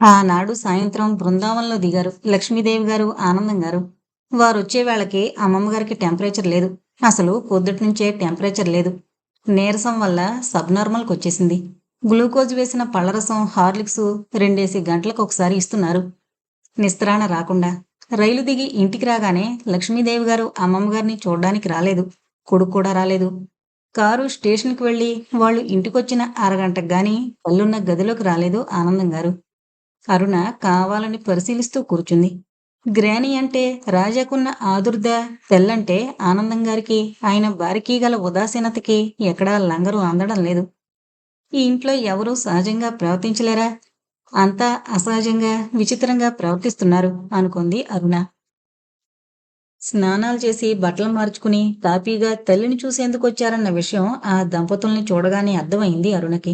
ఆనాడు సాయంత్రం బృందావనంలో దిగారు. లక్ష్మీదేవి గారు ఆనందం గారు. వారు వచ్చే వేళకి అమ్మమ్మ గారికి టెంపరేచర్ లేదు. అసలు పొద్దుటి నుంచే టెంపరేచర్ లేదు. నీరసం వల్ల సబ్ నార్మల్కి వచ్చేసింది. గ్లూకోజ్ వేసిన పళ్ళరసం హార్లిక్స్ రెండేసి గంటలకు ఒకసారి ఇస్తున్నారు. నిస్త్రాణ రాకుండా. రైలు దిగి ఇంటికి రాగానే లక్ష్మీదేవి గారు అమ్మమ్మ గారిని చూడడానికి రాలేదు. కొడుకు కూడా రాలేదు. కారు స్టేషన్కి వెళ్ళి వాళ్ళు ఇంటికొచ్చిన అరగంటకు గాని పళ్ళున్న గదిలోకి రాలేదు ఆనందం గారు. అరుణ కావాలని పరిశీలిస్తూ కూర్చుంది. గ్రాని అంటే రాజాకున్న ఆదుర్ద తెల్లంటే ఆనందం గారికి ఆయన భార్యకి గల ఉదాసీనతకి ఎక్కడా లంగరు అందడం లేదు. ఈ ఇంట్లో ఎవరూ సహజంగా ప్రవర్తించలేరా? అంతా అసహజంగా విచిత్రంగా ప్రవర్తిస్తున్నారు అనుకుంది అరుణ. స్నానాలు చేసి బట్టలు మార్చుకుని తాపీగా తల్లిని చూసేందుకు వచ్చారన్న విషయం ఆ దంపతుల్ని చూడగానే అర్థమైంది అరుణకి.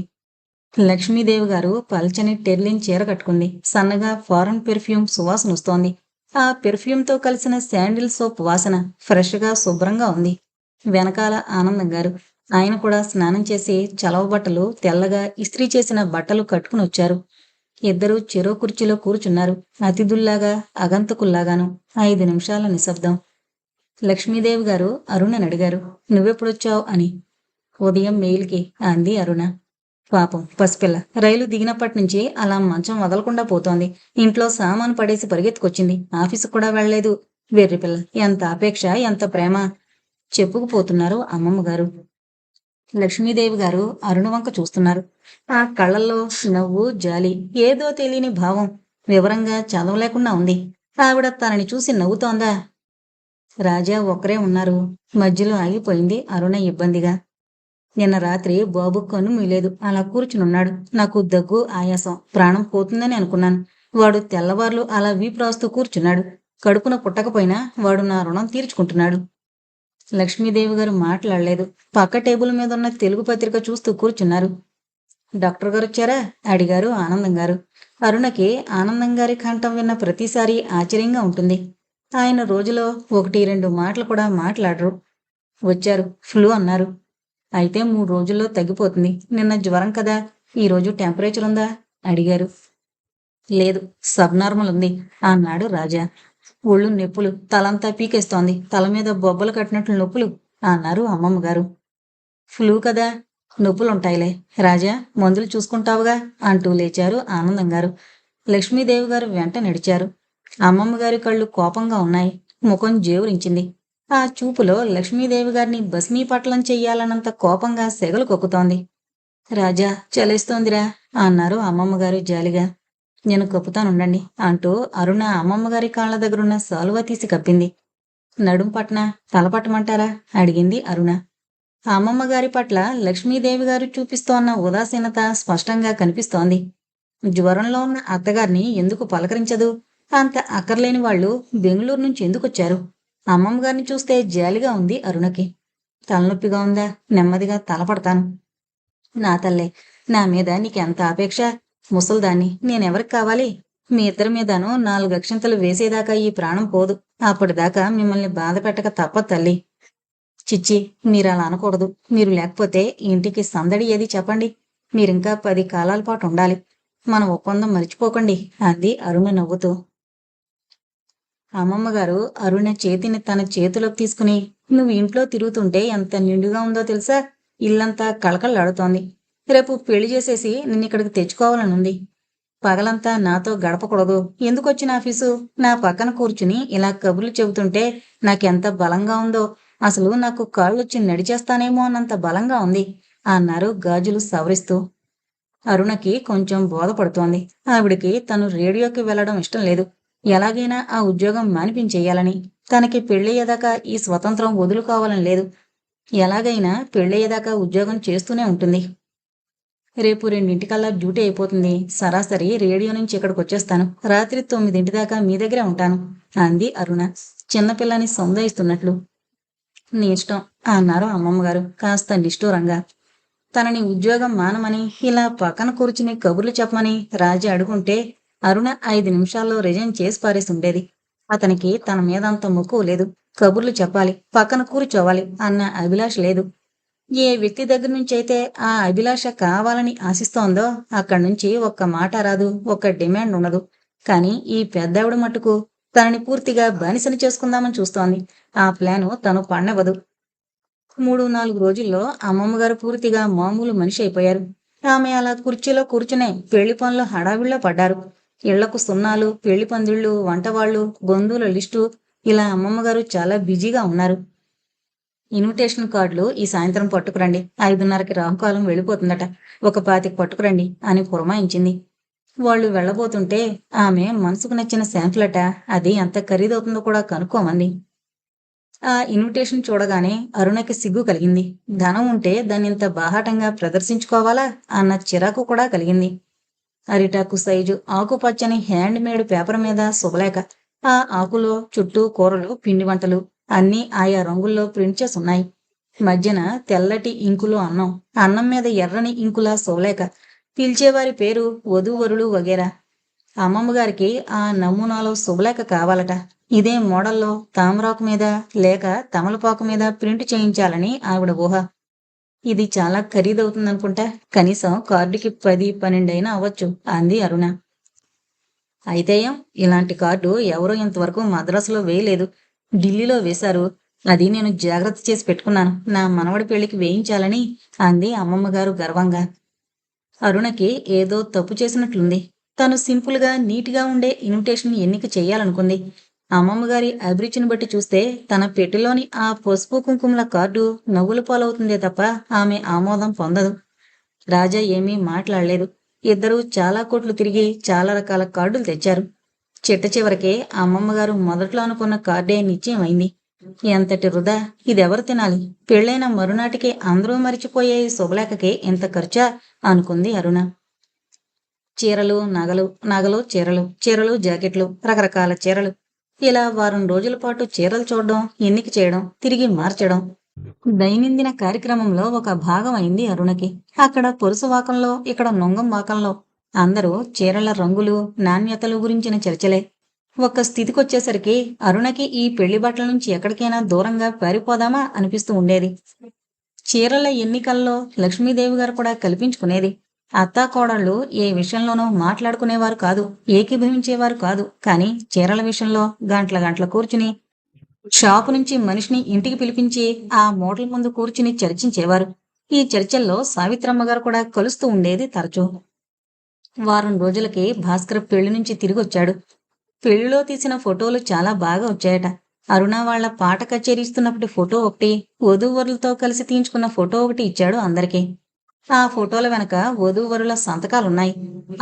లక్ష్మీదేవి గారు పల్చని టెర్లిన్ చీర కట్టుకుంది. సన్నగా ఫారెన్ పెర్ఫ్యూమ్ సువాసన వస్తోంది. ఆ పెర్ఫ్యూమ్తో కలిసిన శాండిల్ సోప్ వాసన ఫ్రెష్గా శుభ్రంగా ఉంది. వెనకాల ఆనందం గారు ఆయన కూడా స్నానం చేసి చలవ బట్టలు తెల్లగా ఇస్త్రీ చేసిన బట్టలు కట్టుకుని వచ్చారు. ఇద్దరూ చెరో కుర్చీలో కూర్చున్నారు. అతిథుల్లాగా అగంతకుల్లాగాను ఐదు నిమిషాల నిశ్శబ్దం. లక్ష్మీదేవి గారు అరుణని అడిగారు. నువ్వెప్పుడొచ్చావు? అని. ఉదయం మెయిల్కి అంది అరుణ. పాపం పసిపిల్ల. రైలు దిగినప్పటి నుంచి అలా మంచం వదలకుండా పోతోంది. ఇంట్లో సామాను పడేసి పరిగెత్తుకొచ్చింది. ఆఫీసు కూడా వెళ్ళలేదు. వెర్రి పిల్ల ఎంత అపేక్ష ఎంత ప్రేమ. చెప్పుకుపోతున్నారు అమ్మమ్మ గారు. లక్ష్మీదేవి గారు అరుణ వంక చూస్తున్నారు. ఆ కళ్ళల్లో నవ్వు జాలి ఏదో తెలియని భావం వివరంగా చదవలేకుండా ఉంది. ఆవిడ తనని చూసి నవ్వుతోందా? రాజా ఒక్కరే ఉన్నారు. మధ్యలో ఆగిపోయింది అరుణ ఇబ్బందిగా. నిన్న రాత్రి బాబు కన్ను మీలేదు అలా కూర్చునున్నాడు. నాకు దగ్గు ఆయాసం ప్రాణం పోతుందని అనుకున్నాను. వాడు తెల్లవార్లు అలా వీపురాస్తూ కూర్చున్నాడు. కడుపున పుట్టకపోయినా వాడు నా రుణం తీర్చుకుంటున్నాడు. లక్ష్మీదేవి గారు మాట్లాడలేదు. పక్క టేబుల్ మీద ఉన్న తెలుగు పత్రిక చూస్తూ కూర్చున్నారు. డాక్టర్ గారు వచ్చారా? అడిగారు ఆనందం గారు. అరుణకి ఆనందం గారి కంఠం విన్న ప్రతిసారి ఆశ్చర్యంగా ఉంటుంది. ఆయన రోజులో ఒకటి రెండు మాటలు కూడా మాట్లాడరు. వచ్చారు. ఫ్లూ అన్నారు. అయితే మూడు రోజుల్లో తగ్గిపోతుంది నిన్న జ్వరం కదా ఈ రోజు టెంపరేచర్ ఉందా? అడిగారు. లేదు సబ్ నార్మల్ ఉంది అన్నాడు రాజా. ఒళ్ళు నొప్పులు తలంతా పీకేస్తోంది తల మీద బొబ్బలు కట్టినట్లు నొప్పులు అన్నారు అమ్మమ్మ గారు. ఫ్లూ కదా నొప్పులుంటాయిలే. రాజా మందులు చూసుకుంటావుగా అంటూ లేచారు ఆనందం గారు. లక్ష్మీదేవి గారు వెంట నడిచారు. అమ్మమ్మ గారి కళ్ళు కోపంగా ఉన్నాయి ముఖం జేవురించింది. ఆ చూపులో లక్ష్మీదేవి గారిని భస్మీపట్లం చెయ్యాలన్నంత కోపంగా సెగలు కొక్కుతోంది. రాజా చలేస్తోందిరా అన్నారు అమ్మమ్మగారు జాలిగా. నేను కప్పుతానుండండి అంటూ అరుణ అమ్మమ్మగారి కాళ్ళ దగ్గరున్న సాలువ తీసి కప్పింది. నడుం పట్న తలపట్టమంటారా అడిగింది అరుణ. అమ్మమ్మ గారి పట్ల లక్ష్మీదేవి గారు చూపిస్తోన్న ఉదాసీనత స్పష్టంగా కనిపిస్తోంది. జ్వరంలో ఉన్న అత్తగారిని ఎందుకు పలకరించదు? అంత అక్కర్లేని వాళ్ళు బెంగళూరు నుంచి ఎందుకొచ్చారు? అమ్మమ్మ గారిని చూస్తే జాలిగా ఉంది అరుణకి. తలనొప్పిగా ఉందా? నెమ్మదిగా తలపడతాను నా తల్లే నా మీద నీకెంత అపేక్ష? ముసల్దాన్ని నేనెవరికి కావాలి? మీ ఇద్దరి మీదను నాలుగు అక్షంతలు వేసేదాకా ఈ ప్రాణం పోదు. అప్పటిదాకా మిమ్మల్ని బాధ పెట్టక తప్పదు తల్లి. చిచ్చి మీరు అలా అనకూడదు. మీరు లేకపోతే ఇంటికి సందడి ఏది చెప్పండి. మీరింకా పది కాలాల పాటు ఉండాలి. మన ఒప్పందం మర్చిపోకండి అంది అరుణ నవ్వుతూ. అమ్మమ్మ గారు అరుణ చేతిని తన చేతిలోకి తీసుకుని నువ్వు ఇంట్లో తిరుగుతుంటే ఎంత నిండుగా ఉందో తెలుసా? ఇల్లంతా కళకళలాడుతోంది. రేపు పెళ్ళి చేసేసి నిన్ను ఇక్కడికి తెచ్చుకోవాలనుంది పగలంతా నాతో గడపకూడదు. ఎందుకు వచ్చిన ఆఫీసు? నా పక్కన కూర్చుని ఇలా కబుర్లు చెబుతుంటే నాకెంత బలంగా ఉందో అసలు నాకు కాళ్ళొచ్చి నడిచేస్తానేమో అన్నంత బలంగా ఉంది అన్నారు గాజులు సవరిస్తూ. అరుణకి కొంచెం బోధపడుతోంది. ఆవిడికి తను రేడియోకి వెళ్ళడం ఇష్టం లేదు. ఎలాగైనా ఆ ఉద్యోగం మానిపించేయాలని. తనకి పెళ్ళయ్యేదాకా ఈ స్వతంత్రం వదులుకోవాలని లేదు. ఎలాగైనా పెళ్ళయ్యేదాకా ఉద్యోగం చేస్తూనే ఉంటుంది. రేపు రెండింటికల్లా డ్యూటీ అయిపోతుంది. సరాసరి రేడియో నుంచి ఇక్కడికి వచ్చేస్తాను రాత్రి తొమ్మిదింటి దాకా మీ దగ్గరే ఉంటాను. అంది అరుణ చిన్నపిల్లని సముదాయిస్తున్నట్లు నీ ఇష్టం అన్నారు అమ్మమ్మగారు కాస్త నిష్ఠూరంగా. తనని ఉద్యోగం మానమని ఇలా పక్కన కూర్చుని కబుర్లు చెప్పమని రాజా అడుగుంటే అరుణ ఐదు నిమిషాల్లో రిజైన్ చేసి పారేసి ఉండేది అతనికి తన మీద అంత మొక్కువ లేదు. కబుర్లు చెప్పాలి పక్కన కూర్చోవాలి అన్న అభిలాష లేదు. ఏ వ్యక్తి దగ్గర నుంచి అయితే ఆ అభిలాష కావాలని ఆశిస్తోందో అక్కడి నుంచి ఒక్క మాట రాదు ఒక్క డిమాండ్ ఉండదు. కానీ ఈ పెద్దావిడ మట్టుకు తనని పూర్తిగా బానిసని చేసుకుందామని చూస్తోంది. ఆ ప్లాను తను పండవదు. మూడు నాలుగు రోజుల్లో అమ్మమ్మ గారు పూర్తిగా మామూలు మనిషి అయిపోయారు. ఆమె అలా కుర్చీలో కూర్చునే పెళ్ళి పనులు హడావిడిలో పడ్డారు. ఇళ్ళకు సున్నాలు పెళ్ళి పందిళ్ళు వంటవాళ్ళు బంధువుల లిస్టు ఇలా అమ్మమ్మ గారు చాలా బిజీగా ఉన్నారు. ఇన్విటేషన్ కార్డులు ఈ సాయంత్రం పట్టుకురండి. ఐదున్నరకి రాహుకాలం వెళ్ళిపోతుందట. ఒక పాతికి పట్టుకురండి అని పురమాయించింది. వాళ్ళు వెళ్ళబోతుంటే ఆమె మనసుకు నచ్చిన శాంపులట అది ఎంత ఖరీదవుతుందో కూడా కనుక్కోమంది. ఆ ఇన్విటేషన్ చూడగానే అరుణకి సిగ్గు కలిగింది. ధనం ఉంటే దాన్ని ఇంత బాహాటంగా ప్రదర్శించుకోవాలా అన్న చిరాకు కూడా కలిగింది. అరిటాకు సైజు ఆకుపచ్చని హ్యాండ్ మేడ్ పేపర్ మీద శుభలేఖ. ఆ ఆకులో చుట్టూ కూరలు పిండి వంటలు అన్నీ ఆయా రంగుల్లో ప్రింట్ చేసున్నాయి. మధ్యన తెల్లటి ఇంకులో అన్నం అన్నం మీద ఎర్రని ఇంకులా శుభలేఖ. పిలిచేవారి పేరు వధూవరులు వగేరా. అమ్మమ్మ గారికి ఆ నమూనాలో శుభలేఖ కావాలట. ఇదే మోడల్లో తామరాకు మీద లేక తమలపాకు మీద ప్రింట్ చేయించాలని ఆవిడ ఊహ. ఇది చాలా ఖరీదవుతుందనుకుంటా కనీసం కార్డుకి పది పన్నెండైనా అవ్వచ్చు అంది అరుణ. అయితేయం ఇలాంటి కార్డు ఎవరో ఇంతవరకు మద్రాసులో వేయలేదు. ఢిల్లీలో వేశారు. అది నేను జాగ్రత్త చేసి పెట్టుకున్నాను. నా మనవడి పెళ్ళికి వేయించాలని అంది అమ్మమ్మ గారు గర్వంగా. అరుణకి ఏదో తప్పు చేసినట్లుంది. తను సింపుల్గా నీట్గా ఉండే ఇన్విటేషన్ ఎన్నిక చేయాలనుకుంది. అమ్మమ్మగారి అభిరుచిని బట్టి చూస్తే తన పెట్టెలోని ఆ పసుపు కుంకుమల కార్డు నవ్వుల పాలవుతుందే తప్ప ఆమె ఆమోదం పొందదు. రాజా ఏమీ మాట్లాడలేదు. ఇద్దరూ చాలా కోట్లు తిరిగి చాలా రకాల కార్డులు తెచ్చారు. చిట్ట చివరికే అమ్మమ్మగారు మొదట్లో అనుకున్న కార్డే నిశ్చయమైంది. ఎంతటి వృధా ఇదెవరు తినాలి? పెళ్ళైన మరునాటికి అందరూ మరిచిపోయే శుభలేఖకే శుభలేఖకి ఇంత ఖర్చా? అనుకుంది అరుణ. చీరలు నగలు నగలు చీరలు చీరలు జాకెట్లు రకరకాల చీరలు. ఇలా వారం రోజుల పాటు చీరలు చూడడం ఎన్నిక చేయడం తిరిగి మార్చడం. దైనందిన కార్యక్రమంలో ఒక భాగం అయింది అరుణకి. అక్కడ పొరుసువాకంలో ఇక్కడ నొంగం వాకంలో. అందరూ చీరల రంగులు నాణ్యతలు గురించిన చర్చలే. ఒక్క స్థితికొచ్చేసరికి అరుణకి ఈ పెళ్ళి బట్టల నుంచి ఎక్కడికైనా దూరంగా పారిపోదామా అనిపిస్తూ ఉండేది. చీరల ఎన్నికల్లో లక్ష్మీదేవి గారు కూడా కల్పించుకునేది. అత్త కోడళ్ళు ఏ విషయంలోనూ మాట్లాడుకునేవారు కాదు ఏకీభవించేవారు కాదు. కానీ చీరల విషయంలో గంటల గంటల కూర్చుని షాపు నుంచి మనిషిని ఇంటికి పిలిపించి ఆ మోడల్ ముందు కూర్చుని చర్చించేవారు. ఈ చర్చల్లో సావిత్రమ్మ గారు కూడా కలుస్తూ ఉండేది తరచూ. వారం రోజులకి భాస్కర్ పెళ్ళి నుంచి తిరిగొచ్చాడు. పెళ్ళిలో తీసిన ఫోటోలు చాలా బాగా వచ్చాయట. అరుణ వాళ్ళ పాట కచేరీ ఇస్తున్నప్పటి ఫోటో ఒకటి వధూవరులతో కలిసి తీయించుకున్న ఫోటో ఒకటి ఇచ్చాడు అందరికీ. ఆ ఫోటోల వెనక వధూవరుల సంతకాలున్నాయి.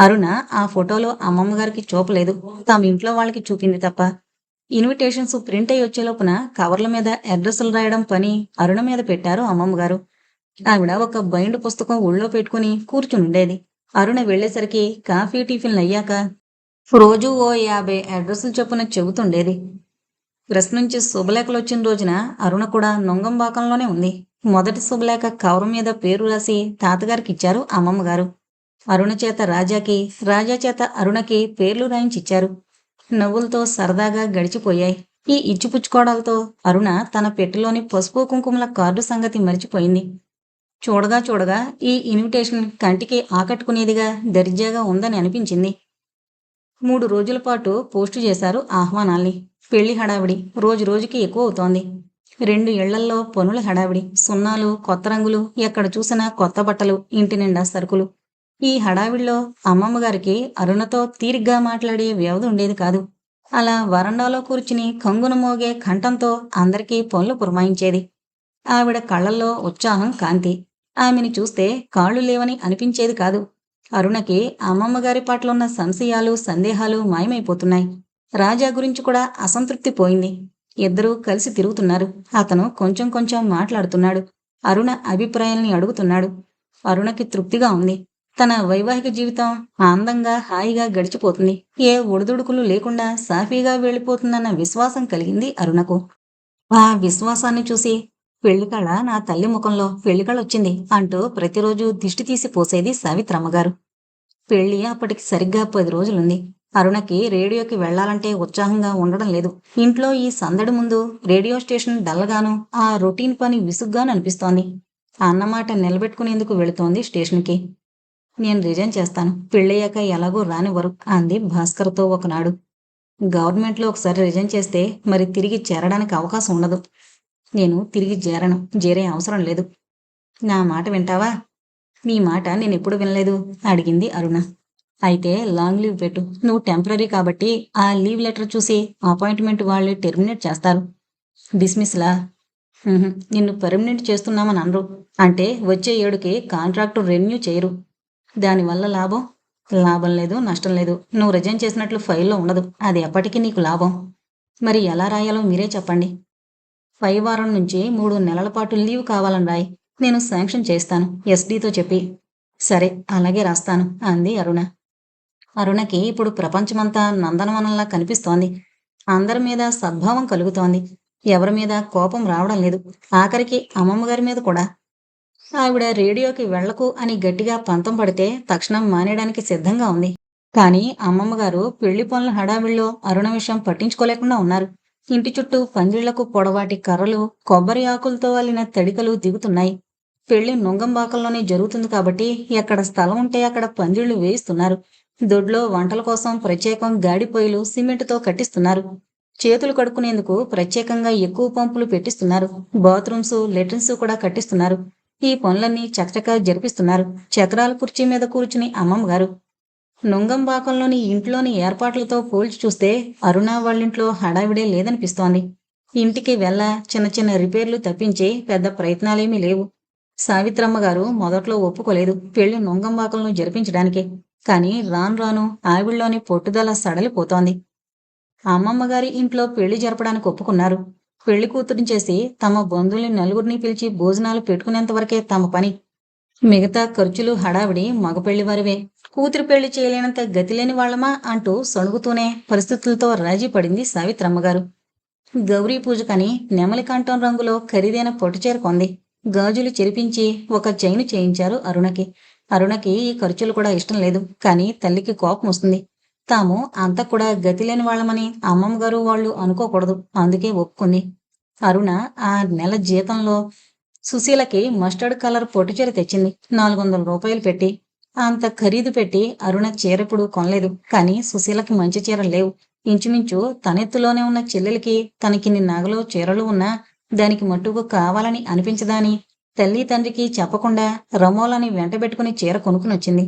అరుణ ఆ ఫోటోలో అమ్మమ్మ గారికి చూపలేదు తమ ఇంట్లో వాళ్ళకి చూపింది తప్ప. ఇన్విటేషన్స్ ప్రింట్ అయ్యి వచ్చే లోపున కవర్ల మీద అడ్రస్లు రాయడం పని అరుణ మీద పెట్టారు అమ్మమ్మ గారు ఆవిడ ఒక బైండ్ పుస్తకం ఒళ్ళో పెట్టుకుని కూర్చునుండేది. అరుణ వెళ్ళేసరికి కాఫీ టిఫిన్లు అయ్యాక రోజు ఓ యాభై అడ్రస్లు చొప్పున చెబుతుండేది. ప్రెస్ నుంచి శుభలేఖలు వచ్చిన రోజున అరుణ కూడా నొంగంబాకంలోనే ఉంది. మొదటి శుభలేఖ కవరం మీద పేరు రాసి తాతగారికి ఇచ్చారు అమ్మమ్మ గారు అరుణ చేత రాజాకి రాజా చేత అరుణకి పేర్లు రాయించిచ్చారు. నవ్వులతో సరదాగా గడిచిపోయాయి. ఈ ఇచ్చిపుచ్చుకోవడాలతో అరుణ తన పెట్టెలోని పసుపు కుంకుమల కార్డు సంగతి మరిచిపోయింది. చూడగా చూడగా ఈ ఇన్విటేషన్ కంటికి ఆకట్టుకునేదిగా దర్జాగా ఉందని అనిపించింది. మూడు రోజుల పాటు పోస్టు చేశారు ఆహ్వానాల్ని. పెళ్ళి హడావిడి రోజు రోజుకి ఎక్కువ అవుతోంది. రెండు ఇళ్ళల్లో పనుల హడావిడి సున్నాలు కొత్త రంగులు ఎక్కడ చూసినా కొత్త బట్టలు ఇంటి నిండా సరుకులు. ఈ హడావిడిలో అమ్మమ్మ గారికి అరుణతో తీరిగ్గా మాట్లాడే వ్యవధి ఉండేది కాదు. అలా వరండాలో కూర్చుని కంగున మోగే కంఠంతో అందరికీ పనులు పురమాయించేది. ఆవిడ కళ్ళల్లో ఉత్సాహం కాంతి. ఆమెని చూస్తే కాళ్ళు లేవని అనిపించేది కాదు. అరుణకి అమ్మమ్మ గారి పట్ల ఉన్న సంశయాలు సందేహాలు మాయమైపోతున్నాయి. రాజా గురించి కూడా అసంతృప్తి పోయింది. ఇద్దరూ కలిసి తిరుగుతున్నారు. అతను కొంచెం కొంచెం మాట్లాడుతున్నాడు. అరుణ అభిప్రాయాల్ని అడుగుతున్నాడు. అరుణకి తృప్తిగా ఉంది. తన వైవాహిక జీవితం ఆనందంగా హాయిగా గడిచిపోతుంది. ఏ ఒడిదుడుకులు లేకుండా సాఫీగా వెళ్ళిపోతుందన్న విశ్వాసం కలిగింది అరుణకు. ఆ విశ్వాసాన్ని చూసి పెళ్ళికళ నా తల్లి ముఖంలో పెళ్ళికళ వచ్చింది అంటూ ప్రతిరోజు దిష్టి తీసి పోసేది సావిత్రమ్మగారు. పెళ్ళి అప్పటికి సరిగ్గా పది రోజులుంది. అరుణకి రేడియోకి వెళ్ళాలంటే ఉత్సాహంగా ఉండడం లేదు. ఇంట్లో ఈ సందడి ముందు రేడియో స్టేషన్ డల్గాను ఆ రొటీన్ పని విసుగ్గాను అనిపిస్తోంది. అన్నమాట నిలబెట్టుకునేందుకు వెళుతోంది స్టేషన్కి. నేను రిజైన్ చేస్తాను. పెళ్ళయ్యాక ఎలాగో రానివ్వరు అంది భాస్కర్తో ఒకనాడు. గవర్నమెంట్లో ఒకసారి రిజైన్ చేస్తే మరి తిరిగి చేరడానికి అవకాశం ఉండదు. నేను తిరిగి చేరను. చేరే అవసరం లేదు. నా మాట వింటావా? నీ మాట నేను ఎప్పుడు వినలేదు అడిగింది అరుణ. అయితే లాంగ్ లీవ్ పెట్టు. నువ్వు టెంపరీ కాబట్టి ఆ లీవ్ లెటర్ చూసి అపాయింట్మెంట్ వాళ్ళు టెర్మినేట్ చేస్తారు. డిస్మిస్లా నిన్ను పర్మనెంట్ చేస్తున్నామని అనరు. అంటే వచ్చే ఏడుకి కాంట్రాక్టు రెన్యూ చేయరు. దానివల్ల లాభం? లాభం లేదు నష్టం లేదు. నువ్వు రిజైన్ చేసినట్లు ఫైల్లో ఉండదు. అది ఎప్పటికీ నీకు లాభం. మరి ఎలా రాయాలో మీరే చెప్పండి. పై వారం నుంచి మూడు నెలల పాటు లీవ్ కావాలని రాయి. నేను శాంక్షన్ చేస్తాను. ఎస్డీతో చెప్పి. సరే అలాగే రాస్తాను అంది అరుణ. అరుణకి ఇప్పుడు ప్రపంచమంతా నందనవనంలా కనిపిస్తోంది. అందరి మీద సద్భావం కలుగుతోంది. ఎవరి మీద కోపం రావడం లేదు. ఆఖరికి అమ్మమ్మగారి మీద కూడా. ఆవిడ రేడియోకి వెళ్ళకు అని గట్టిగా పంతం పడితే తక్షణం మానేయడానికి సిద్ధంగా ఉంది. కానీ అమ్మమ్మగారు పెళ్ళి పనుల హడావిడిలో అరుణ విషయం పట్టించుకోలేకుండా ఉన్నారు. ఇంటి చుట్టూ పందిళ్ళకు పొడవాటి కర్రలు కొబ్బరి ఆకులతో అల్లిన తడికలు దిగుతున్నాయి. పెళ్ళి నుంగంబాకల్లోనే జరుగుతుంది కాబట్టి ఎక్కడ స్థలం ఉంటే అక్కడ పందిళ్ళు వేయిస్తున్నారు. దొడ్లో వంటల కోసం ప్రత్యేకం గాడి పొయ్యిలు సిమెంట్తో కట్టిస్తున్నారు. చేతులు కడుక్కునేందుకు ప్రత్యేకంగా ఎక్కువ పంపులు పెట్టిస్తున్నారు. బాత్రూమ్స్ లెట్రిన్స్ కూడా కట్టిస్తున్నారు. ఈ పనులన్నీ చకచకా జరిపిస్తున్నారు. చక్రాల కుర్చీ మీద కూర్చుని అమ్మమ్మ గారు. నుంగంబాకంలోని ఇంట్లోని ఏర్పాట్లతో పోల్చి చూస్తే అరుణ వాళ్ళింట్లో హడావిడే లేదనిపిస్తోంది. ఇంటికి వెళ్ళ చిన్న చిన్న రిపేర్లు తప్పించి పెద్ద ప్రయత్నాలేమీ లేవు. సావిత్రమ్మ గారు మొదట్లో ఒప్పుకోలేదు. పెళ్ళి నుంగంబాకంలో జరిపించడానికి. కానీ రాను రాను ఆవిడలోని పొట్టుదల సడలిపోతోంది. అమ్మమ్మ గారి ఇంట్లో పెళ్ళి జరపడానికి ఒప్పుకున్నారు. పెళ్ళి కూతురిని చేసి తమ బంధువుల్ని నలుగురిని పిలిచి భోజనాలు పెట్టుకునేంత వరకే తమ పని. మిగతా ఖర్చులు హడావిడి మగ పెళ్ళివారివే. కూతురు పెళ్ళి చేయలేనంత గతిలేని వాళ్ళమా అంటూ సణుగుతూనే పరిస్థితులతో రాజీ పడింది సావిత్రమ్మగారు. గౌరీ పూజకని నెమలి కంఠం రంగులో ఖరీదైన పొట్టుచీర కొంది. గాజులు చెరిపించి ఒక చైను చేయించారు అరుణకి. అరుణకి ఈ ఖర్చులు కూడా ఇష్టం లేదు. కానీ తల్లికి కోపం వస్తుంది. తాము అంత కూడా గతి లేని వాళ్ళమని అమ్మమ్మ గారు వాళ్ళు అనుకోకూడదు. అందుకే ఒప్పుకుంది. అరుణ ఆ నెల జీతంలో సుశీలకి మస్టర్డ్ కలర్ పొట్టుచీర తెచ్చింది. నాలుగు వందల రూపాయలు పెట్టి అంత ఖరీదు పెట్టి అరుణ చీరెప్పుడు కొనలేదు. కానీ సుశీలకి మంచి చీరలు లేవు. ఇంచుమించు తనెత్తులోనే ఉన్న చెల్లెలికి తనకిన్ని నగలు చీరలు ఉన్నా దానికి మట్టుకు కావాలని అనిపించదాని తల్లి తండ్రికి చెప్పకుండా రమోలని వెంటబెట్టుకుని చీర కొనుక్కునొచ్చింది.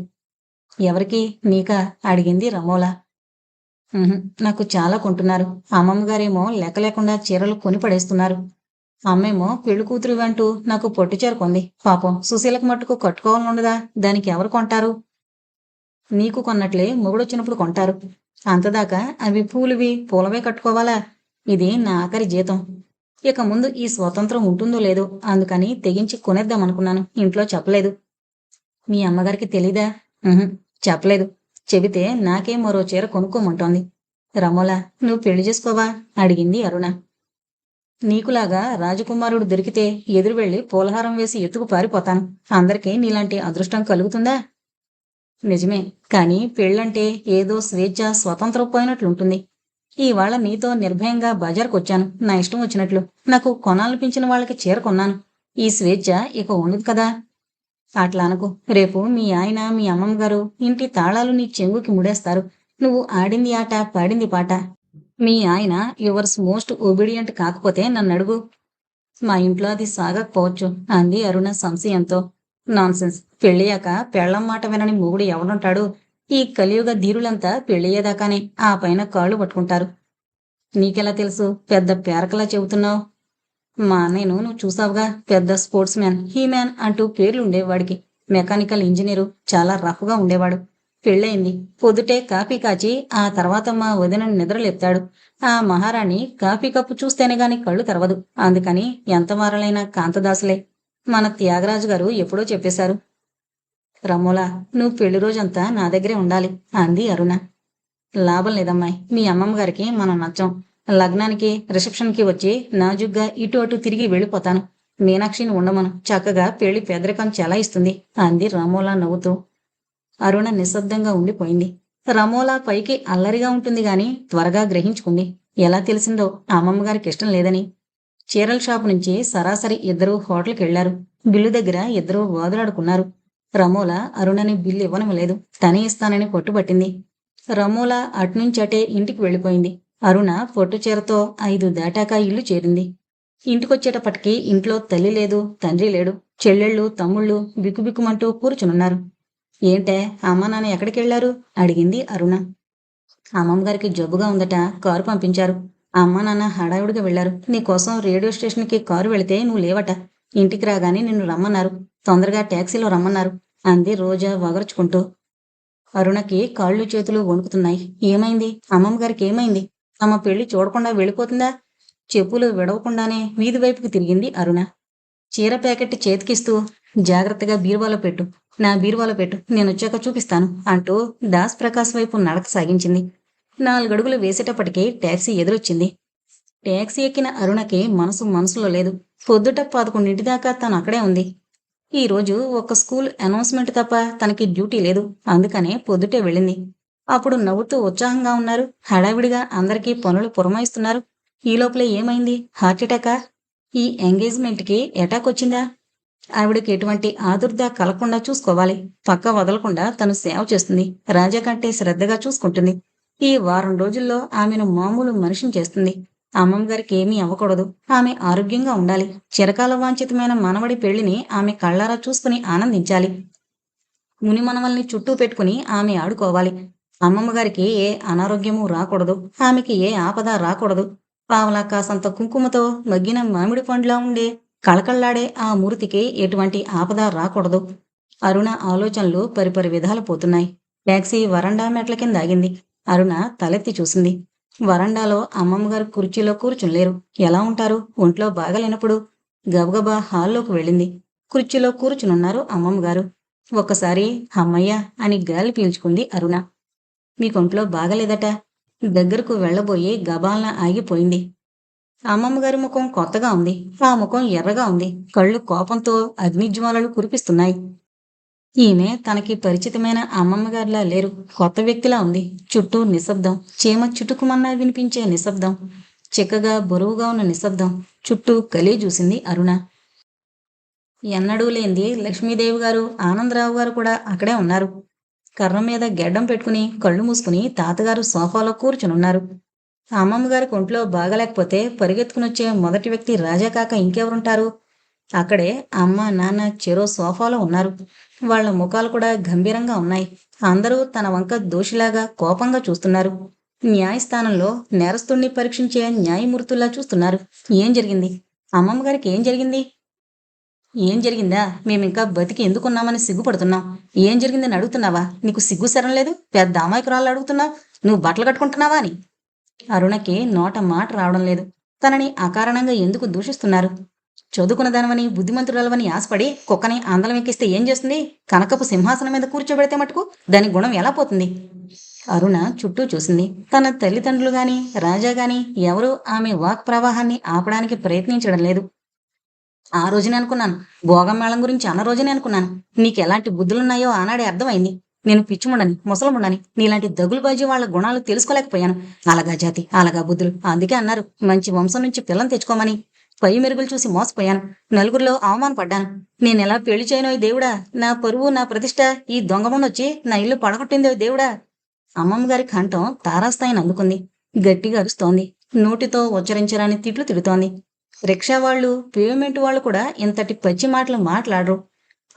ఎవరికి? నీకా? అడిగింది రమోలా. నాకు చాలా కొంటున్నారు. అమ్మమ్మ గారేమో లెక్క లేకుండా చీరలు కొని పడేస్తున్నారు అమ్మేమో పెళ్ళి కూతురు అంటూ నాకు పొట్టు చీర కొంది. పాపం సుశీలకు మట్టుకు కట్టుకోవాలని ఉండదా దానికి ఎవరు కొంటారు? నీకు కొన్నట్లే మొగుడొచ్చినప్పుడు కొంటారు. అంతదాకా అవి పూలువి పూలవే కట్టుకోవాలా? ఇది నా ఆఖరి జీతం. ఇక ముందు ఈ స్వతంత్రం ఉంటుందో లేదో అందుకని తెగించి కొనేద్దాం అనుకున్నాను. ఇంట్లో చెప్పలేదు. మీ అమ్మగారికి తెలీదా? చెప్పలేదు. చెబితే నాకే మరో చీర కొనుక్కోమంటోంది. రమోలా నువ్వు పెళ్ళి చేసుకోవా? అడిగింది అరుణ. నీకులాగా రాజకుమారుడు దొరికితే ఎదురు వెళ్ళి పూలహారం వేసి ఎత్తుకు పారిపోతాను. అందరికీ నీలాంటి అదృష్టం కలుగుతుందా? నిజమే కానీ పెళ్ళంటే ఏదో స్వేచ్ఛ స్వతంత్రం పోయినట్లుంటుంది. ఇవాళ నీతో నిర్భయంగా బజార్కు వచ్చాను నా ఇష్టం వచ్చినట్లు. నాకు కొనాలనిపించిన వాళ్ళకి చీర కొన్నాను. ఈ స్వేచ్ఛ ఇక ఉండదు కదా. అట్లా అనుకో. రేపు మీ ఆయన మీ అమ్మమ్మ గారు ఇంటి తాళాలు నీ చెంగుకి ముడేస్తారు. నువ్వు ఆడింది ఆట పాడింది పాట. మీ ఆయన యువర్స్ మోస్ట్ ఒబీడియంట్ కాకపోతే నన్ను అడుగు. మా ఇంట్లో అది సాగకపోవచ్చు అంది అరుణ సంశయంతో. నాన్సెన్స్. పెళ్ళయ్యాక పెళ్ళం మాట వినని మొగుడు ఎవడుంటాడు? ఈ కలియుగ ధీరులంతా పెళ్ళయ్యేదాకానే ఆ పైన కాళ్ళు పట్టుకుంటారు. నీకెలా తెలుసు? పెద్ద పేరకలా చెబుతున్నావు. మా అన్నయ్యను నువ్వు చూసావుగా? పెద్ద స్పోర్ట్స్ మ్యాన్ హీ మ్యాన్ అంటూ పేర్లు ఉండేవాడికి. మెకానికల్ ఇంజనీరు చాలా రఫ్గా ఉండేవాడు. పెళ్ళయింది. పొద్దుటే కాఫీ కాచి ఆ తర్వాత మా వదిన నిద్రలేపుతాడు ఆ మహారాణి కాఫీ కప్పు చూస్తేనే గాని కళ్ళు తెరవదు. అందుకని ఎంత మారలైన కాంతదాసులే. మన త్యాగరాజు గారు ఎప్పుడో చెప్పేశారు రమోలా నువ్వు పెళ్ళి రోజంతా నా దగ్గరే ఉండాలి అంది అరుణ. లాభం లేదమ్మాయి మీ అమ్మమ్మ గారికి మనం నచ్చం. లగ్నానికి రిసెప్షన్కి వచ్చి నాజుగ్గా ఇటు అటు తిరిగి వెళ్ళిపోతాను. మీనాక్షిని ఉండమను చక్కగా పెళ్ళి పెదరికం చెలాయిస్తుంది అంది రమోలా నవ్వుతూ. అరుణ నిశ్శబ్దంగా ఉండిపోయింది. రమోలా పైకి అల్లరిగా ఉంటుంది గాని త్వరగా గ్రహించుకుంది. ఎలా తెలిసిందో అమ్మమ్మ గారికి ఇష్టం లేదని. చీరల షాపు నుంచి సరాసరి ఇద్దరు హోటల్కి వెళ్ళారు బిల్లు దగ్గర ఇద్దరు వాదులాడుకున్నారు. రమోల అరుణని బిల్లు ఇవ్వనలేదు తనే ఇస్తానని పట్టుబట్టింది. రమూల అట్నుంచటే అటే ఇంటికి వెళ్ళిపోయింది. అరుణ పొట్టు చీరతో ఐదు దాటాక ఇల్లు చేరింది. ఇంటికొచ్చేటప్పటికి ఇంట్లో తల్లి లేదు తండ్రి లేడు. చెల్లెళ్ళు తమ్ముళ్ళు బిక్కుబిక్కుమంటూ కూర్చునున్నారు. ఏంటే అమ్మ నాన్న ఎక్కడికి వెళ్ళారు అడిగింది అరుణ. అమ్మమ్మగారికి జబ్బుగా ఉందట కారు పంపించారు. అమ్మ నాన్న హడావుడిగా వెళ్ళారు నీకోసం రేడియో స్టేషన్కి కారు వెళితే నువ్వు లేవట. ఇంటికి రాగానే నిన్ను రమ్మన్నారు. తొందరగా ట్యాక్సీలో రమ్మన్నారు. అంది రోజా వగరుచుకుంటూ. అరుణకి కాళ్ళు చేతులు వణుకుతున్నాయి. ఏమైంది? అమ్మమ్మ గారికి ఏమైంది? తమ పెళ్ళి చూడకుండా వెళ్ళిపోతుందా? చెప్పులు విడవకుండానే వీధి వైపుకి తిరిగింది అరుణ. చీర ప్యాకెట్ చేతికిస్తూ జాగ్రత్తగా బీరువాలో పెట్టు. నా బీరువాలో పెట్టు. నేను వచ్చాక చూపిస్తాను అంటూ దాస్ ప్రకాష్ వైపు నడక సాగించింది. నాలుగడుగులు వేసేటప్పటికే ట్యాక్సీ ఎదురొచ్చింది. ట్యాక్సీ ఎక్కిన అరుణకి మనసు మనసులో లేదు. పొద్దుట పదకొండింటి దాకా తను అక్కడే ఉంది. ఈరోజు ఒక స్కూల్ అనౌన్స్మెంట్ తప్ప తనకి డ్యూటీ లేదు. అందుకనే పొద్దుటే వెళ్ళింది. అప్పుడు నవ్వుతూ ఉత్సాహంగా ఉన్నారు. హడావిడిగా అందరికీ పనులు పురమాయిస్తున్నారు. ఈ లోపల ఏమైంది? హార్ట్ అటాకా? ఈ ఎంగేజ్మెంట్కి అటాక్ వచ్చిందా? ఆవిడకి ఎటువంటి ఆదుర్ద కలగకుండా చూసుకోవాలి. పక్క వదలకుండా తను సేవ చేస్తుంది. రాజా కంటే శ్రద్ధగా చూసుకుంటుంది. ఈ వారం రోజుల్లో ఆమెను మామూలు మనిషిని చేస్తుంది. అమ్మమ్మ గారికి ఏమీ అవ్వకూడదు. ఆమె ఆరోగ్యంగా ఉండాలి. చిరకాల వాంఛితమైన మనవడి పెళ్ళిని ఆమె కళ్ళారా చూసుకుని ఆనందించాలి. ముని మనవల్ని చుట్టూ పెట్టుకుని ఆమె ఆడుకోవాలి. అమ్మమ్మ గారికి ఏ అనారోగ్యము రాకూడదు. ఆమెకి ఏ ఆపద రాకూడదు. పావలా కాసంత కుంకుమతో మగ్గిన మామిడి పండులా ఉండే కళకళ్ళాడే ఆ మూర్తికి ఎటువంటి ఆపద రాకూడదు. అరుణ ఆలోచనలు పరిపరి విధాలు పోతున్నాయి. ట్యాక్సీ వరండా మెట్ల కింద ఆగింది. అరుణ తలెత్తి చూసింది. వరండాలో అమ్మమ్మగారు కుర్చీలో కూర్చునిలేరు. ఎలా ఉంటారు? ఒంట్లో బాగలేనప్పుడు గబగబా హాల్లోకి వెళ్ళింది. కుర్చీలో కూర్చునున్నారు అమ్మమ్మగారు. ఒక్కసారి అమ్మయ్య అని గాలి పీల్చుకుంది అరుణ. మీకొంట్లో బాగలేదట. దగ్గరకు వెళ్ళబోయి గబాలన ఆగిపోయింది. అమ్మమ్మగారి ముఖం కొత్తగా ఉంది. ఆ ముఖం ఎర్రగా ఉంది. కళ్ళు కోపంతో అగ్నిజ్వాలలు కురిపిస్తున్నాయి. ఈమె తనకి పరిచితమైన అమ్మమ్మగారిలా లేరు. కొత్త వ్యక్తిలా ఉంది. చుట్టూ నిశ్శబ్దం. చీమ చుట్టుకుమన్నా వినిపించే నిశ్శబ్దం. చిక్కగా బరువుగా ఉన్న నిశ్శబ్దం. చుట్టూ కలి చూసింది అరుణ. ఎన్నడూ లేనిది లక్ష్మీదేవి గారు ఆనందరావు గారు కూడా అక్కడే ఉన్నారు. కర్ర మీద గెడ్డం పెట్టుకుని కళ్ళు మూసుకుని తాతగారు సోఫాలో కూర్చునున్నారు. అమ్మమ్మగారి ఒంట్లో బాగలేకపోతే పరిగెత్తుకునొచ్చే మొదటి వ్యక్తి రాజా కాక ఇంకెవరుంటారు? అక్కడే అమ్మ నాన్న చెరో సోఫాలో ఉన్నారు. వాళ్ళ ముఖాలు కూడా గంభీరంగా ఉన్నాయి. అందరూ తన వంక దోషిలాగా కోపంగా చూస్తున్నారు. న్యాయస్థానంలో నేరస్తుణ్ణి పరీక్షించే న్యాయమూర్తుల్లా చూస్తున్నారు. ఏం జరిగింది? అమ్మమ్మ గారికి ఏం జరిగింది? ఏం జరిగిందా? మేమింకా బతికి ఎందుకున్నామని సిగ్గుపడుతున్నాం. ఏం జరిగిందని అడుగుతున్నావా? నీకు సిగ్గు సరం లేదు? పెద్ద అమాయకురాలు అడుగుతున్నావు? నువ్వు బట్టలు కట్టుకుంటున్నావా అని? అరుణకి నోట మాట రావడం లేదు. తనని అకారణంగా ఎందుకు దూషిస్తున్నారు? చదువుకున్న దానివని బుద్ధిమంతురాలవని ఆశపడి కుక్కని ఆందలం ఎక్కిస్తే ఏం చేస్తుంది? కనకపు సింహాసనం మీద కూర్చోబెడితే మటుకు దాని గుణం ఎలా పోతుంది? అరుణ చుట్టూ చూసింది. తన తల్లిదండ్రులు గాని రాజా గాని ఎవరూ ఆమె వాక్ ప్రవాహాన్ని ఆపడానికి ప్రయత్నించడం లేదు. ఆ రోజునే అనుకున్నాను. భోగం మేళం గురించి అన్న రోజునే అనుకున్నాను. నీకు ఎలాంటి బుద్ధులున్నాయో ఆనాడే అర్థమైంది. నేను పిచ్చిముండని ముసలముండని నీలాంటి దగులుబాజీ వాళ్ళ గుణాలు తెలుసుకోలేకపోయాను. అలాగా జాతి అలాగా బుద్ధులు. అందుకే అన్నారు మంచి వంశం నుంచి పిల్లని తెచ్చుకోమని. పై మెరుగులు చూసి మోసపోయాను. నలుగురిలో అవమానపడ్డాను. నేను ఎలా పెళ్ళి చేయనో దేవుడా? నా పరువు నా ప్రతిష్ట ఈ దొంగమనొచ్చి నా ఇల్లు పడగొట్టిందో దేవుడా? అమ్మమ్మ గారి కంఠం తారాస్థాయిని అందుకుంది. గట్టిగా అరుస్తోంది. నోటితో ఉచ్చరించరాని తిట్లు తిడుతోంది. రిక్షా వాళ్ళు పేమెంట్ వాళ్ళు కూడా ఇంతటి పచ్చి మాటలు మాట్లాడరు.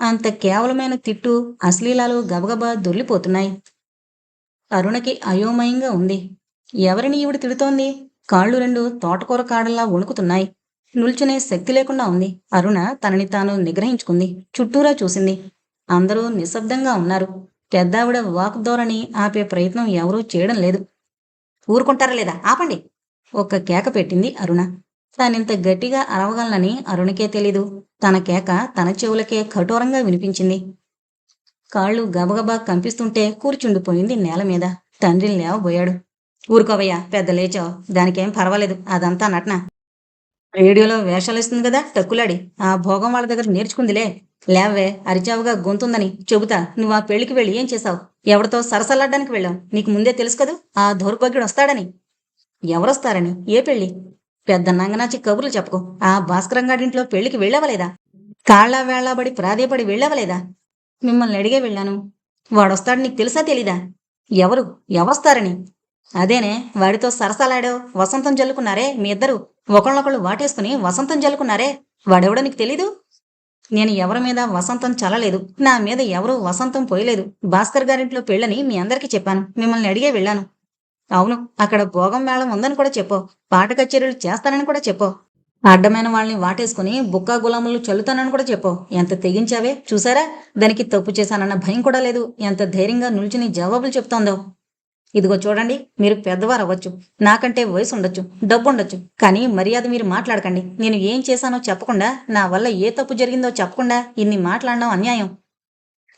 అంత కేవలమైన తిట్టు అశ్లీలాలు గబగబా దొర్లిపోతున్నాయి అరుణకి అయోమయంగా ఉంది. ఎవరిని ఈవిడ తిడుతోంది? కాళ్ళు రెండు తోటకూర కాడల్లా వణుకుతున్నాయి. నిల్చునే శక్తి లేకుండా ఉంది. అరుణ తనని తాను నిగ్రహించుకుంది. చుట్టూరా చూసింది. అందరూ నిశ్శబ్దంగా ఉన్నారు. పెద్దావిడ వాక్ ధోరణి ఆపే ప్రయత్నం ఎవరూ చేయడం లేదు. ఊరుకుంటారా లేదా? ఆపండి. ఒక్క కేక పెట్టింది అరుణ. తానింత గట్టిగా అరవగలనని అరుణకే తెలీదు. తన కేక తన చెవులకే కఠోరంగా వినిపించింది. కాళ్ళు గబగబా కంపిస్తుంటే కూర్చుండిపోయింది నేల మీద. తండ్రిని లేవబోయాడు. ఊరుకోవయ్యా పెద్ద లేచావు. దానికేం పర్వాలేదు. అదంతా నటన. రేడియోలో వేషాలు ఇస్తుంది కదా తక్కులాడి. ఆ భోగం వాళ్ళ దగ్గర నేర్చుకుందిలే. లేవే అరిచావుగా గొంతుందని చెబుతా నువ్వు ఆ పెళ్ళికి వెళ్ళి ఏం చేశావు? ఎవరితో సరసలాడ్డానికి వెళ్ళావు? నీకు ముందే తెలుసు కదూ? ఆ దౌర్భాగ్యుడు వస్తాడని. ఎవరొస్తారని? ఏ పెళ్ళి పెద్ద నంగనాచి కబుర్లు చెప్పుకో. ఆ భాస్కరంగాడింట్లో పెళ్ళికి వెళ్ళవలేదా? కాళ్ళ వేళ్ళాబడి ప్రాధేయపడి వెళ్ళవలేదా? మిమ్మల్ని అడిగే వెళ్ళాను. వాడొస్తాడు నీకు తెలుసా తెలీదా? ఎవరు? ఎవరొస్తారని? అదేనే వాడితో సరసాలాడో వసంతం జల్లుకున్నారే మీ ఇద్దరు. ఒకళ్ళొకళ్ళు వాటేసుకుని వసంతం జల్లుకున్నారే వాడెవడో నీకు తెలీదు? నేను ఎవరి మీద వసంతం చల్లలేదు నా మీద ఎవరూ వసంతం పోయలేదు. భాస్కర్ గారింట్లో పెళ్ళని మీ అందరికీ చెప్పాను మిమ్మల్ని అడిగే వెళ్ళాను. అవును అక్కడ భోగం మేళం ఉందని కూడా చెప్పు పాట కచేరీలు చేస్తానని కూడా చెప్పు. అడ్డమైన వాళ్ళని వాటేసుకుని బుక్కా గులాములు చల్లుతానని కూడా చెప్పు. ఎంత తెగించావే చూసారా? దానికి తప్పు చేశానన్న భయం కూడా లేదు ఎంత ధైర్యంగా నిల్చుని జవాబులు చెప్తోందో. ఇదిగో చూడండి మీరు పెద్దవారు అవ్వచ్చు నాకంటే వయసు ఉండొచ్చు డబ్బు ఉండొచ్చు కానీ మర్యాద మీరు మాట్లాడకండి. నేను ఏం చేశానో చెప్పకుండా నా వల్ల ఏ తప్పు జరిగిందో చెప్పకుండా ఇన్ని మాట్లాడడం అన్యాయం.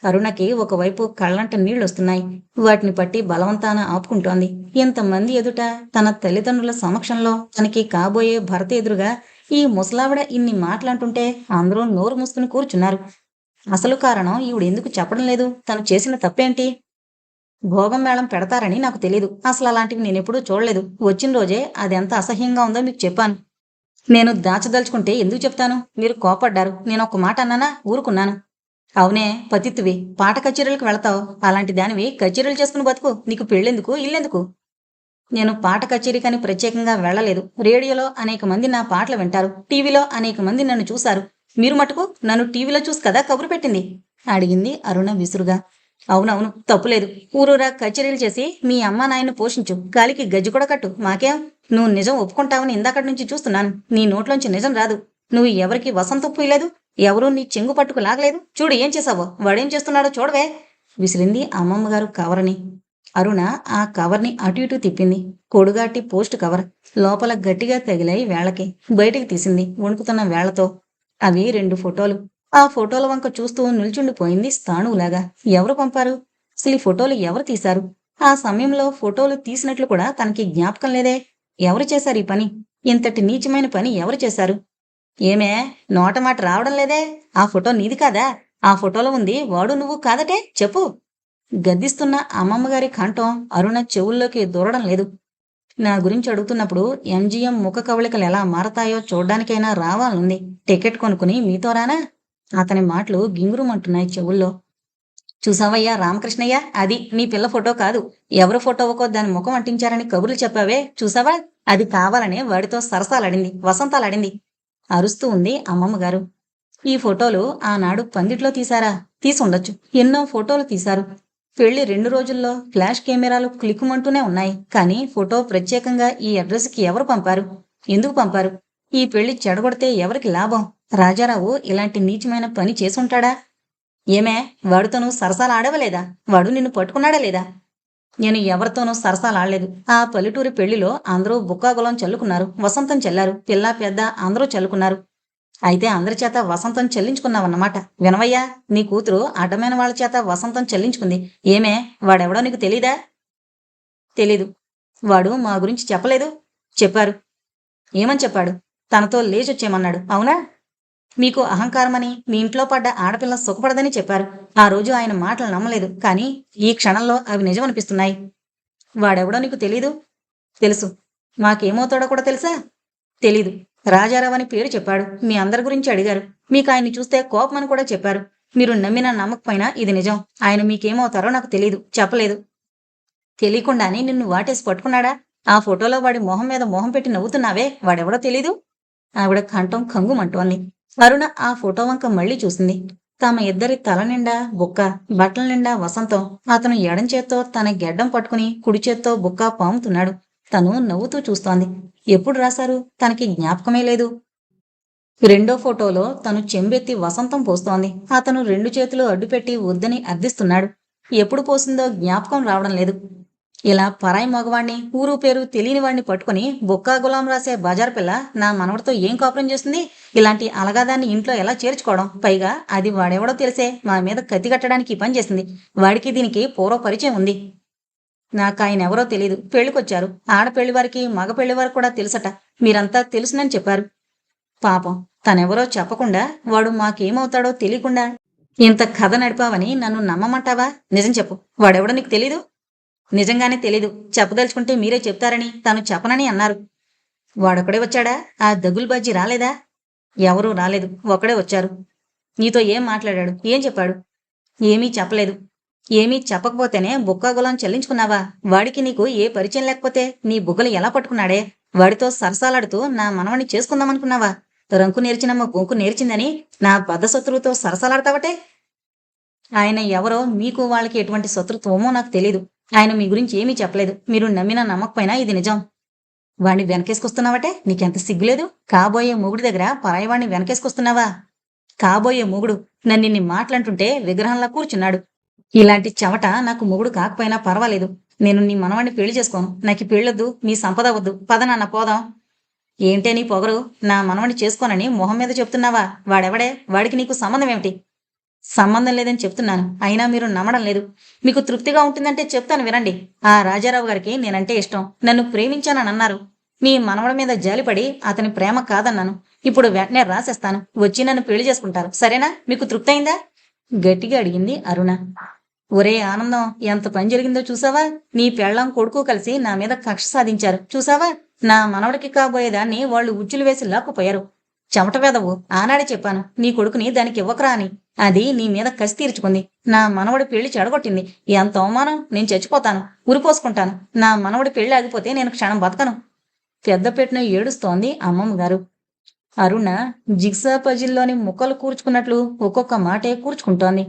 అరుణకి ఒకవైపు కళ్ళంట నీళ్ళు వస్తున్నాయి వాటిని పట్టి బలవంతాన ఆపుకుంటోంది. ఇంతమంది ఎదుట తన తల్లిదండ్రుల సమక్షంలో తనకి కాబోయే భర్త ఎదురుగా ఈ ముసలావిడ ఇన్ని మాట్లాడుతుంటే అందరూ నోరు మూసుకుని కూర్చున్నారు. అసలు కారణం ఈవిడెందుకు చెప్పడం లేదు? తను చేసిన తప్పేంటి? భోగం మేళం పెడతారని నాకు తెలీదు. అసలు అలాంటివి నేనెప్పుడూ చూడలేదు. వచ్చిన రోజే అది ఎంత అసహ్యంగా ఉందో మీకు చెప్పాను. నేను దాచదలుచుకుంటే ఎందుకు చెప్తాను? మీరు కోపడ్డారు. నేను ఒక మాట అన్నానా? ఊరుకున్నాను. అవునే పతిత్తువి పాట కచేరీలకు వెళతావు. అలాంటి దానివి కచేరీలు చేసుకుని బతుకు. నీకు పెళ్ళెందుకు? ఇల్లెందుకు? నేను పాట కచేరీకని ప్రత్యేకంగా వెళ్ళలేదు. రేడియోలో అనేక మంది నా పాటలు వింటారు. టీవీలో అనేక మంది నన్ను చూశారు. మీరు మటుకు నన్ను టీవీలో చూసి కదా కబురు పెట్టింది? అడిగింది అరుణ విసురుగా. అవునవును తప్పులేదు. ఊరూరా కచేరీలు చేసి మీ అమ్మ నాయన్ని పోషించు. గాలికి గజ్జి కూడా కట్టు. మాకేం? నువ్వు నిజం ఒప్పుకుంటావని ఇందాకటి నుంచి చూస్తున్నాను. నీ నోట్లోంచి నిజం రాదు. నువ్వు ఎవరికి వసంతం పూయలేదు ఎవరూ నీ చెంగు పట్టుకు లాగలేదు. చూడు ఏం చేసావో? వాడేం చేస్తున్నాడో చూడవే. విసిరింది అమ్మమ్మగారు కవర్ని. అరుణ ఆ కవర్ని అటు ఇటు తిప్పింది. కొడుగాటి పోస్ట్ కవర్. లోపల గట్టిగా తగిలాయి వేళకి బయటికి తీసింది. వణుకుతున్న వేళ్ళతో అవి రెండు ఫోటోలు. ఆ ఫోటోల వంక చూస్తూ నిల్చుండిపోయింది స్థాణువులాగా. ఎవరు పంపారు? అసలు ఈ ఫోటోలు ఎవరు తీశారు? ఆ సమయంలో ఫోటోలు తీసినట్లు కూడా తనకి జ్ఞాపకం లేదే. ఎవరు చేశారు ఈ పని? ఇంతటి నీచమైన పని ఎవరు చేశారు? ఏమే నోటమాట రావడం లేదే? ఆ ఫోటో నీది కాదా? ఆ ఫోటోలో ఉంది వాడు నువ్వు కాదటే? చెప్పు. గద్దిస్తున్న అమ్మమ్మగారి కంఠం అరుణ చెవుల్లోకి దూరడం లేదు. నా గురించి అడుగుతున్నప్పుడు ఎంజీఎం ముఖ కవళికలు ఎలా మారతాయో చూడ్డానికైనా రావాలనుంది. టికెట్ కొనుక్కుని మీతో రానా? అతని మాటలు గింగురుమంటున్నాయి చెవుల్లో. చూసావయ్యా రామకృష్ణయ్య అది నీ పిల్ల ఫోటో కాదు. ఎవరు ఫోటోవకో దాని ముఖం అంటించారని కబుర్లు చెప్పావే? చూసావా? అది కావాలనే వాడితో సరసాలాడింది వసంతాలాడింది. అరుస్తూ ఉంది అమ్మమ్మ గారు ఈ ఫోటోలు ఆనాడు పందిట్లో తీశారా? తీసుండొచ్చు. ఎన్నో ఫోటోలు తీశారు. పెళ్ళి రెండు రోజుల్లో ఫ్లాష్ కెమెరాలు క్లిక్కుమంటూనే ఉన్నాయి. కానీ ఫోటో ప్రత్యేకంగా ఈ అడ్రస్కి ఎవరు పంపారు? ఎందుకు పంపారు? ఈ పెళ్ళి చెడగొడితే ఎవరికి లాభం? రాజారావు ఇలాంటి నీచమైన పని చేసుంటాడా? ఏమే వాడితోనూ సరసాలు ఆడవలేదా? వాడు నిన్ను పట్టుకున్నాడా లేదా? నేను ఎవరితోనూ సరసాలు ఆడలేదు. ఆ పల్లెటూరి పెళ్ళిలో అందరూ బుక్కాగులం చల్లుకున్నారు. వసంతం చెల్లారు. పిల్ల పెద్ద అందరూ చల్లుకున్నారు. అయితే అందరి చేత వసంతం చెల్లించుకున్నావన్నమాట. వినవయ్యా నీ కూతురు అడ్డమైన వాళ్ళ చేత వసంతం చెల్లించుకుంది. ఏమే వాడెవడో నీకు తెలీదా? తెలీదు. వాడు మా గురించి చెప్పలేదు? చెప్పారు. ఏమని చెప్పాడు? తనతో లేచొచ్చేమన్నాడు అవునా? మీకు అహంకారమని మీ ఇంట్లో పడ్డ ఆడపిల్ల సుఖపడదని చెప్పారు. ఆ రోజు ఆయన మాటలు నమ్మలేదు. కానీ ఈ క్షణంలో అవి నిజమనిపిస్తున్నాయి. వాడెవడో నీకు తెలీదు? తెలుసు. మాకేమవుతాడో కూడా తెలుసా? తెలీదు. రాజారావు అని పేరు చెప్పాడు. మీ అందరి గురించి అడిగారు. మీకు ఆయన్ని చూస్తే కోపమని కూడా చెప్పారు. మీరు నమ్మినా నమ్మకపోయినా ఇది నిజం. ఆయన మీకేమవుతారో నాకు తెలీదు. చెప్పలేదు. తెలియకుండానే నిన్ను వాటేసి పట్టుకున్నాడా? ఆ ఫోటోలో వాడి మొహం మీద మొహం పెట్టి నవ్వుతున్నావే. వాడెవడో తెలీదు? ఆవిడ కంఠం కంగుమంటోంది అరుణ ఆ ఫోటో వంక మళ్ళీ చూసింది. తమ ఇద్దరి తల నిండా బుక్క బట్టల నిండా వసంతం. అతను ఎడం చేత్తో తన గెడ్డం పట్టుకుని కుడి చేత్తో బుక్క పాముతున్నాడు. తను నవ్వుతూ చూస్తోంది. ఎప్పుడు రాశారు? తనకి జ్ఞాపకమే లేదు. రెండో ఫోటోలో తను చెంబెత్తి వసంతం పోస్తోంది. అతను రెండు చేతులు అడ్డుపెట్టి వద్దని అర్థిస్తున్నాడు. ఎప్పుడు పోసిందో జ్ఞాపకం రావడం లేదు. ఇలా పరాయి మగవాణ్ణి ఊరు పేరు తెలియని వాడిని పట్టుకుని బొక్కా గులాం రాసే బజార్ పిల్ల నా మనవడితో ఏం కాపురం చేస్తుంది? ఇలాంటి అలగాదాన్ని ఇంట్లో ఎలా చేర్చుకోవడం? పైగా అది వాడెవడో తెలిసే. మా మీద కత్తి కట్టడానికి పని చేసింది వాడికి దీనికి పూర్వ పరిచయం ఉంది. నాకు ఆయన ఎవరో తెలియదు పెళ్ళికొచ్చారు ఆడపెళ్ళి వారికి మగ పెళ్ళి వారికి కూడా తెలుసట. మీరంతా తెలుసునని చెప్పారు. పాపం. తనెవరో చెప్పకుండా వాడు మాకేమవుతాడో తెలియకుండా ఇంత కథ నడిపావని నన్ను నమ్మమంటావా? నిజం చెప్పు. వాడెవడో నీకు తెలీదు? నిజంగానే తెలీదు. చెప్పదలుచుకుంటే మీరే చెప్తారని తను చెప్పనని అన్నారు. వాడొక్కడే వచ్చాడా? ఆ దగులు బాజీ రాలేదా? ఎవరూ రాలేదు. ఒకడే వచ్చారు. నీతో ఏం మాట్లాడాడు? ఏం చెప్పాడు? ఏమీ చెప్పలేదు. ఏమీ చెప్పకపోతేనే బుక్కాగులం చెల్లించుకున్నావా? వాడికి నీకు ఏ పరిచయం లేకపోతే నీ బుగ్గలు ఎలా పట్టుకున్నాడే? వాడితో సరసాలాడుతూ నా మనవణ్ణి చేసుకుందామనుకున్నావా? రంకు నేర్చినమ్మ బొంకు నేర్చిందని నా బద్ద శత్రువుతో సరసాలాడతావటే? ఆయన ఎవరో మీకు వాళ్ళకి ఎటువంటి శత్రుత్వమో నాకు తెలీదు. ఆయన మీ గురించి ఏమీ చెప్పలేదు. మీరు నమ్మినా నమ్మకపోయినా ఇది నిజం. వాణ్ణి వెనకేసుకొస్తున్నావటే? నీకెంత సిగ్గులేదు? కాబోయే మూగుడి దగ్గర పరాయివాణ్ణి వెనకేసుకొస్తున్నావా? కాబోయే మొగుడు నన్ను నిన్ను మాట్లాంటుంటే విగ్రహంలా కూర్చున్నాడు. ఇలాంటి చెమట నాకు మొగుడు కాకపోయినా పర్వాలేదు. నేను నీ మనవాణ్ణి పెళ్ళి చేసుకోను. నాకు పెళ్ళొద్దు నీ సంపద వద్దు పద నాన్న పోదాం. ఏంటే నీ పొగరు? నా మనవణ్ణి చేసుకోనని మొహం మీద చెప్తున్నావా? వాడెవడే? వాడికి నీకు సంబంధం ఏమిటి? సంబంధం లేదని చెప్తున్నాను. అయినా మీరు నమ్మడం లేదు. మీకు తృప్తిగా ఉంటుందంటే చెప్తాను వినండి. ఆ రాజారావు గారికి నేనంటే ఇష్టం. నన్ను ప్రేమించానని అన్నారు. మీ మనవడి మీద జాలిపడి అతని ప్రేమ కాదన్నాను. ఇప్పుడు వెంటనే రాసేస్తాను. వచ్చి నన్ను పెళ్ళి చేసుకుంటారు. సరేనా? మీకు తృప్తి అయిందా? గట్టిగా అడిగింది అరుణ. ఒరే ఆనందం ఎంత పని జరిగిందో చూసావా? నీ పెళ్ళం కొడుకు కలిసి నా మీద కక్ష సాధించారు. చూసావా? నా మనవడికి కాబోయేదాన్ని వాళ్ళు ఉచ్చులు వేసి లాక్కుపోయారు. చెమట పెదవు ఆనాడే చెప్పాను నీ కొడుకుని దానికి ఇవ్వకరా అని. అది నీ మీద కసి తీర్చుకుంది. నా మనవడి పెళ్ళి చెడగొట్టింది. ఎంత అవమానం నేను చచ్చిపోతాను ఉరిపోసుకుంటాను. నా మనవడి పెళ్ళి ఆగిపోతే నేను క్షణం బతకను. పెద్ద పెట్టిన ఏడుస్తోంది అమ్మమ్మ గారు. అరుణ జిగ్సా పజిల్లోని ముక్కలు కూర్చుకున్నట్లు ఒక్కొక్క మాటే కూర్చుకుంటోంది.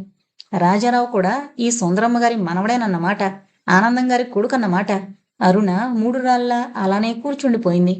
రాజారావు కూడా ఈ సుందరమ్మ గారి మనవడేనన్నమాట. ఆనందం గారి కొడుకన్నమాట. అరుణ మూడు రాళ్ళ అలానే కూర్చుండిపోయింది.